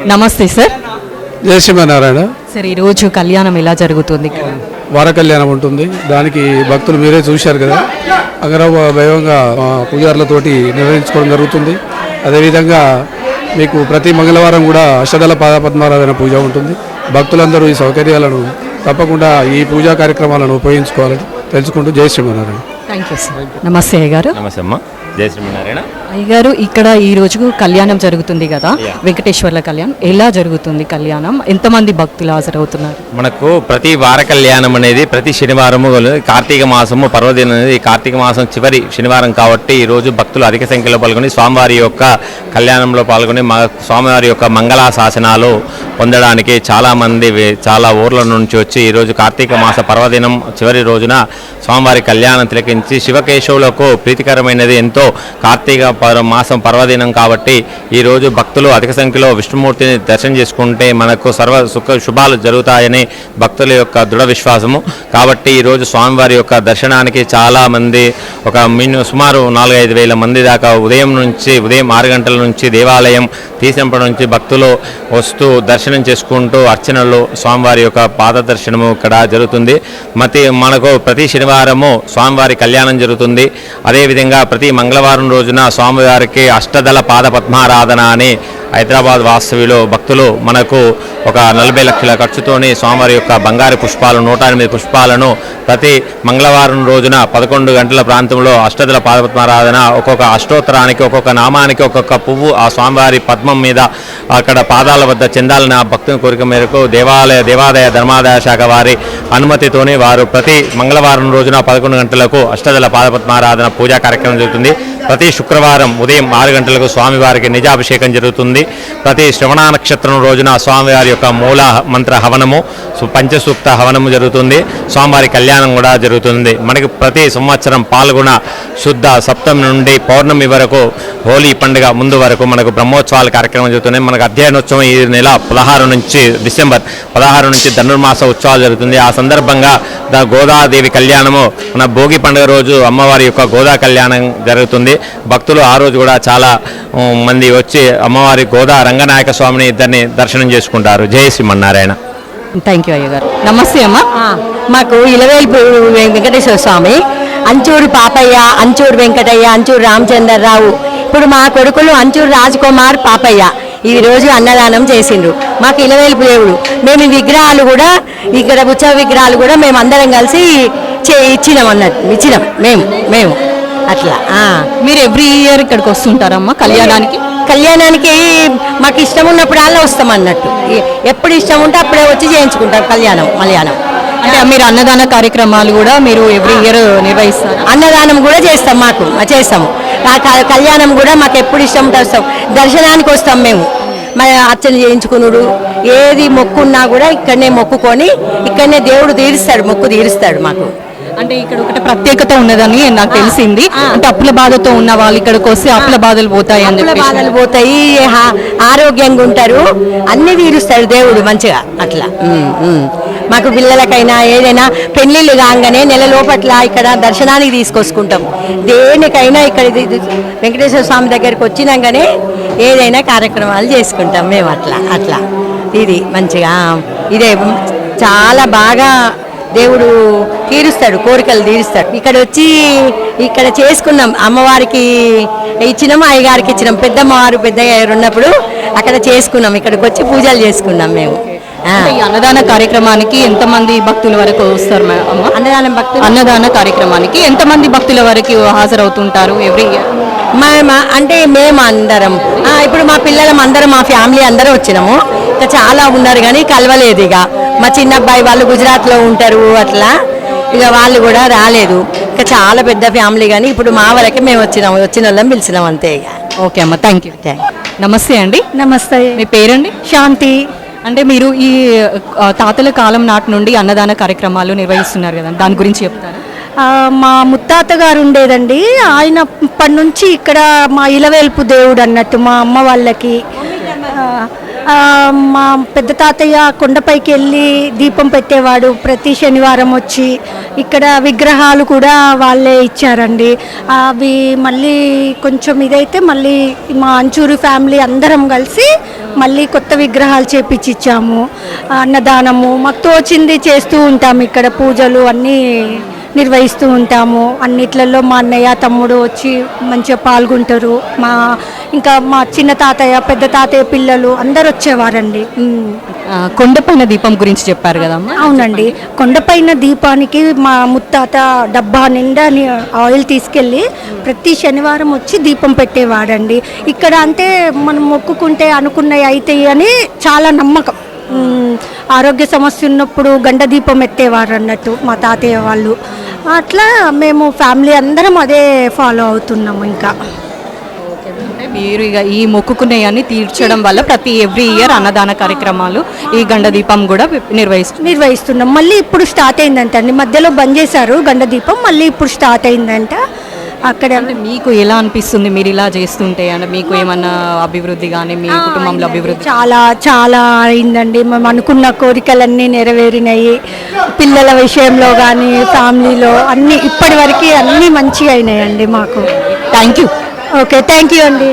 నమస్తే సార్ జయ శ్రీమన్నారాయణ. సార్ ఈరోజు కళ్యాణం ఎలా జరుగుతుంది వార కళ్యాణం ఉంటుంది. దానికి భక్తులు మీరే చూశారు కదా. అంగరవ వైభవంగా పూజారులతోటి నిర్వహించుకోవడం జరుగుతుంది. అదేవిధంగా మీకు ప్రతి మంగళవారం కూడా అష్టదళ పాదపద్మారాధన పూజ ఉంటుంది. భక్తులందరూ ఈ సౌకర్యాలను తప్పకుండా ఈ పూజా కార్యక్రమాలను ఉపయోగించుకోవాలని తెలుసుకుంటూ జయ శ్రీమన్నారాయణ. థ్యాంక్ యూ సార్ నమస్తే అయ్యగారు. నమస్తే అమ్మ. జయ శ్రీమన్నారాయణ. అయ్యగారు ఇక్కడ ఈ రోజు కళ్యాణం జరుగుతుంది కదా? వెంకటేశ్వర్ల కళ్యాణం. ఎలా జరుగుతుంది కళ్యాణం? ఎంతమంది భక్తులు హాజరవుతున్నారు? మనకు ప్రతి వార కళ్యాణం అనేది ప్రతి శనివారము కార్తీక మాసము పర్వదినం అనేది కార్తీక మాసం చివరి శనివారం కాబట్టి ఈ రోజు భక్తులు అధిక సంఖ్యలో పాల్గొని స్వామివారి యొక్క కళ్యాణంలో పాల్గొని మా స్వామివారి యొక్క మంగళా శాసనాలు పొందడానికి చాలామంది చాలా ఊర్ల నుంచి వచ్చి ఈరోజు కార్తీక మాస పర్వదినం చివరి రోజున స్వామివారి కళ్యాణం తిలకించి శివకేశవులకు ప్రీతికరమైనది ఎంతో కార్తీక మాసం పర్వదినం కాబట్టి ఈరోజు భక్తులు అధిక సంఖ్యలో విష్ణుమూర్తిని దర్శనం చేసుకుంటే మనకు సర్వ సుఖ శుభాలు జరుగుతాయని భక్తుల యొక్క దృఢ విశ్వాసము. కాబట్టి ఈరోజు స్వామివారి యొక్క దర్శనానికి చాలా మంది ఒక మిన్ సుమారు నాలుగైదు వేల మంది దాకా ఉదయం నుంచి ఉదయం ఆరు గంటల నుంచి దేవాలయం తీసినప్పటి నుంచి భక్తులు వస్తూ దర్శనం చేసుకుంటూ అర్చనలు స్వామివారి యొక్క పాద దర్శనము ఇక్కడ జరుగుతుంది. మతి మనకు ప్రతి శనివారము స్వామివారి కళ్యాణం జరుగుతుంది. అదేవిధంగా ప్రతి మంగళవారం రోజున స్వామి స్వామివారికి అష్టదళ పాద పద్మారాధన అని హైదరాబాద్ వాస్తవ్యులు భక్తులు మనకు ఒక నలభై లక్షల ఖర్చుతోని స్వామివారి యొక్క బంగారు పుష్పాలు నూట ఎనిమిది పుష్పాలను ప్రతి మంగళవారం రోజున పదకొండు గంటల ప్రాంతంలో అష్టదళ పాదపద్మారాధన ఒక్కొక్క అష్టోత్తరానికి ఒక్కొక్క నామానికి ఒక్కొక్క పువ్వు ఆ స్వామివారి పద్మం మీద అక్కడ పాదాల వద్ద చెందాలని ఆ భక్తుని కోరిక మేరకు దేవాలయ దేవాదాయ ధర్మాదాయ శాఖ వారి అనుమతితోనే వారు ప్రతి మంగళవారం రోజున పదకొండు గంటలకు అష్టదళ పాదపద్మారాధన పూజా కార్యక్రమం జరుగుతుంది. ప్రతి శుక్రవారం ఉదయం ఆరు గంటలకు స్వామివారికి నిజాభిషేకం జరుగుతుంది. ప్రతి శ్రవణ నక్షత్రం రోజున స్వామివారి యొక్క మూల మంత్ర హవనము పంచసూక్త హవనము జరుగుతుంది. స్వామివారి కళ్యాణం కూడా జరుగుతుంది. మనకి ప్రతి సంవత్సరం పాల్గొన శుద్ధ సప్తమి నుండి పౌర్ణమి వరకు హోలీ పండుగ ముందు వరకు మనకు బ్రహ్మోత్సవాల కార్యక్రమం జరుగుతున్నాయి మనకు అధ్యయనోత్సవం ఈ నెల పదహారు నుంచి డిసెంబర్ పదహారు నుంచి ధనుర్మాస ఉత్సవాలు జరుగుతుంది. ఆ సందర్భంగా గోదాదేవి కళ్యాణము మన భోగి పండుగ రోజు అమ్మవారి యొక్క గోదా కళ్యాణం జరుగుతుంది. భక్తులు ఆ రోజు కూడా చాలా మంది వచ్చి అమ్మవారి గోదా రంగనాయక స్వామిని ఇద్దరిని దర్శనం చేసుకుంటారు. జయ శ్రీమన్నారాయణ. థ్యాంక్ యూ అయ్యగారు. నమస్తే అమ్మ. మాకు ఇలవేల్పు వెంకటేశ్వర స్వామి అంచూరు పాపయ్య అంచూరు వెంకటయ్య అంచూరు రామచంద్రరావు. ఇప్పుడు మా కొడుకులు అంచూరు రాజ్కుమార్ పాపయ్య ఈ రోజు అన్నదానం చేసిండ్రు. మాకు ఇలవేలుపు దేవుడు. మేము విగ్రహాలు కూడా ఇక్కడ ఉత్సవ విగ్రహాలు కూడా మేము అందరం కలిసి చే ఇచ్చినాం అన్నట్టు. ఇచ్చినాం. మేము మేము. అట్లా. మీరు ఎవ్రీ ఇయర్ ఇక్కడికి వస్తుంటారమ్మా కళ్యాణానికి? కళ్యాణానికి మాకు ఇష్టం ఉన్నప్పుడల్లా వస్తాం అన్నట్టు. ఎప్పుడు ఇష్టం ఉంటే అప్పుడే వచ్చి చేయించుకుంటాం కళ్యాణం మలయాళం. అంటే మీరు అన్నదాన కార్యక్రమాలు కూడా మీరు ఎవ్రీ ఇయర్ నిర్వహిస్తారు? అన్నదానం కూడా చేస్తాం మాకు చేస్తాము. కళ్యాణం కూడా మాకు ఎప్పుడు ఇష్టం ఉంటే వస్తాం. దర్శనానికి వస్తాం మేము. మన అర్చన చేయించుకునుడు. ఏది మొక్కున్నా కూడా ఇక్కడనే మొక్కుకొని ఇక్కడనే దేవుడు తీరుస్తాడు మొక్కు తీరుస్తాడు మాకు. అంటే ఇక్కడ ఒకటి ప్రత్యేకత ఉన్నదని నాకు తెలిసింది. అంటే అప్పుల బాధతో ఉన్న వాళ్ళు ఇక్కడికి వస్తే అప్పుల బాధలు పోతాయి అని అప్పుల బాధలు పోతాయి ఆరోగ్యంగా ఉంటారు. అన్ని తీరుస్తాడు దేవుడు మంచిగా అట్లా. మాకు పిల్లలకైనా ఏదైనా పెళ్ళిళ్ళు కాగానే నెల లోపట్ల ఇక్కడ దర్శనానికి తీసుకొచ్చుకుంటాం. దేనికైనా ఇక్కడ వెంకటేశ్వర స్వామి దగ్గరికి వచ్చినాకనే ఏదైనా కార్యక్రమాలు చేసుకుంటాం మేము అట్లా అట్లా. ఇది మంచిగా ఇదే చాలా బాగా దేవుడు తీరుస్తాడు కోరికలు తీరుస్తాడు. ఇక్కడ వచ్చి ఇక్కడ చేసుకున్నాం. అమ్మవారికి ఇచ్చినాం అయ్యగారికి ఇచ్చినాం. పెద్దమ్మవారు పెద్ద ఉన్నప్పుడు అక్కడ చేసుకున్నాం. ఇక్కడికి వచ్చి పూజలు చేసుకున్నాం మేము. ఈ అన్నదాన కార్యక్రమానికి ఎంతమంది భక్తుల వరకు వస్తారు అమ్మ? అన్నదానం భక్తులు? అన్నదాన కార్యక్రమానికి ఎంతమంది భక్తుల వరకు హాజరవుతుంటారు ఎవ్రీ ఇయర్? మా అంటే మేము అందరం ఆ, ఇప్పుడు మా పిల్లలం అందరం మా ఫ్యామిలీ అందరం వచ్చినాము. ఇంకా చాలా ఉన్నారు కానీ కలవలేదు ఇక. మా చిన్న అబ్బాయి వాళ్ళు గుజరాత్లో ఉంటారు అట్లా. ఇక వాళ్ళు కూడా రాలేదు. ఇంకా చాలా పెద్ద ఫ్యామిలీ కానీ ఇప్పుడు మా వరకే మేము వచ్చినాము వచ్చిన వాళ్ళని పిలిచినాం అంతే ఇక. ఓకే అమ్మ థ్యాంక్ యూ థ్యాంక్ నమస్తే అండి. నమస్తే. మీ పేరండి? శాంతి. అంటే మీరు ఈ తాతల కాలం నాటి నుండి అన్నదాన కార్యక్రమాలు నిర్వహిస్తున్నారు కదా దాని గురించి చెప్తారా? మా ముత్తాత గారు ఉండేదండి. ఆయన ఇప్పటి నుంచి ఇక్కడ మా ఇలవేల్పు దేవుడు అన్నట్టు మా అమ్మ వాళ్ళకి మా పెద్ద తాతయ్య కొండపైకి వెళ్ళి దీపం పెట్టేవాడు. ప్రతి శనివారం వచ్చి ఇక్కడ విగ్రహాలు కూడా వాళ్ళే ఇచ్చారండి. అవి మళ్ళీ కొంచెం ఇదైతే మళ్ళీ మా అంచూరి ఫ్యామిలీ అందరం కలిసి మళ్ళీ కొత్త విగ్రహాలు చేపించి ఇచ్చాము అన్నదానము మాకు తోచింది చేస్తూ ఉంటాము ఇక్కడ పూజలు అన్నీ. నిర్వహిస్తూ ఉంటాము. అన్నిట్లలో మా అన్నయ్య తమ్ముడు వచ్చి మంచిగా పాల్గొంటారు. మా ఇంకా మా చిన్న తాతయ్య పెద్ద తాతయ్య పిల్లలు అందరు వచ్చేవారండి. ఆ, కొండపైన దీపం గురించి చెప్పారు కదమ్మా? అవునండి. కొండపైన దీపానికి మా ముత్తాత డబ్బా నిండా ని- ఆయిల్ తీసుకెళ్ళి ప్రతి శనివారం వచ్చి దీపం పెట్టేవాడండి. ఇక్కడ అంటే మనం మొక్కుకుంటే అనుకున్నవి అవుతాయి అని చాలా నమ్మకం. ఆరోగ్య సమస్య ఉన్నప్పుడు గండ దీపం ఎత్తేవారు అన్నట్టు మా తాతయ్య వాళ్ళు. అట్లా మేము ఫ్యామిలీ అందరం అదే ఫాలో అవుతున్నాము ఇంకా. మీరు ఇక ఈ మొక్కుకునేవన్నీ తీర్చడం వల్ల ప్రతి ఎవ్రీ ఇయర్ అన్నదాన కార్యక్రమాలు ఈ గండ దీపం కూడా నిర్వహిస్తారు నిర్వహిస్తున్నాం. మళ్ళీ ఇప్పుడు స్టార్ట్ అయిందంట అండి. మధ్యలో బంద్ చేశారు గండ దీపం మళ్ళీ ఇప్పుడు స్టార్ట్ అయిందంట. అక్కడ అంటే మీకు ఎలా అనిపిస్తుంది మీరు ఇలా చేస్తుంటే? అంటే మీకు ఏమన్నా అభివృద్ధి కానీ మీ కుటుంబంలో అభివృద్ధి చాలా చాలా అయిందండి. మేము అనుకున్న కోరికలన్నీ నెరవేరినాయి. పిల్లల విషయంలో కానీ ఫ్యామిలీలో అన్ని ఇప్పటి వరకు అన్నీ మంచిగా అయినాయండి మాకు. Thank you okay thank you అండి.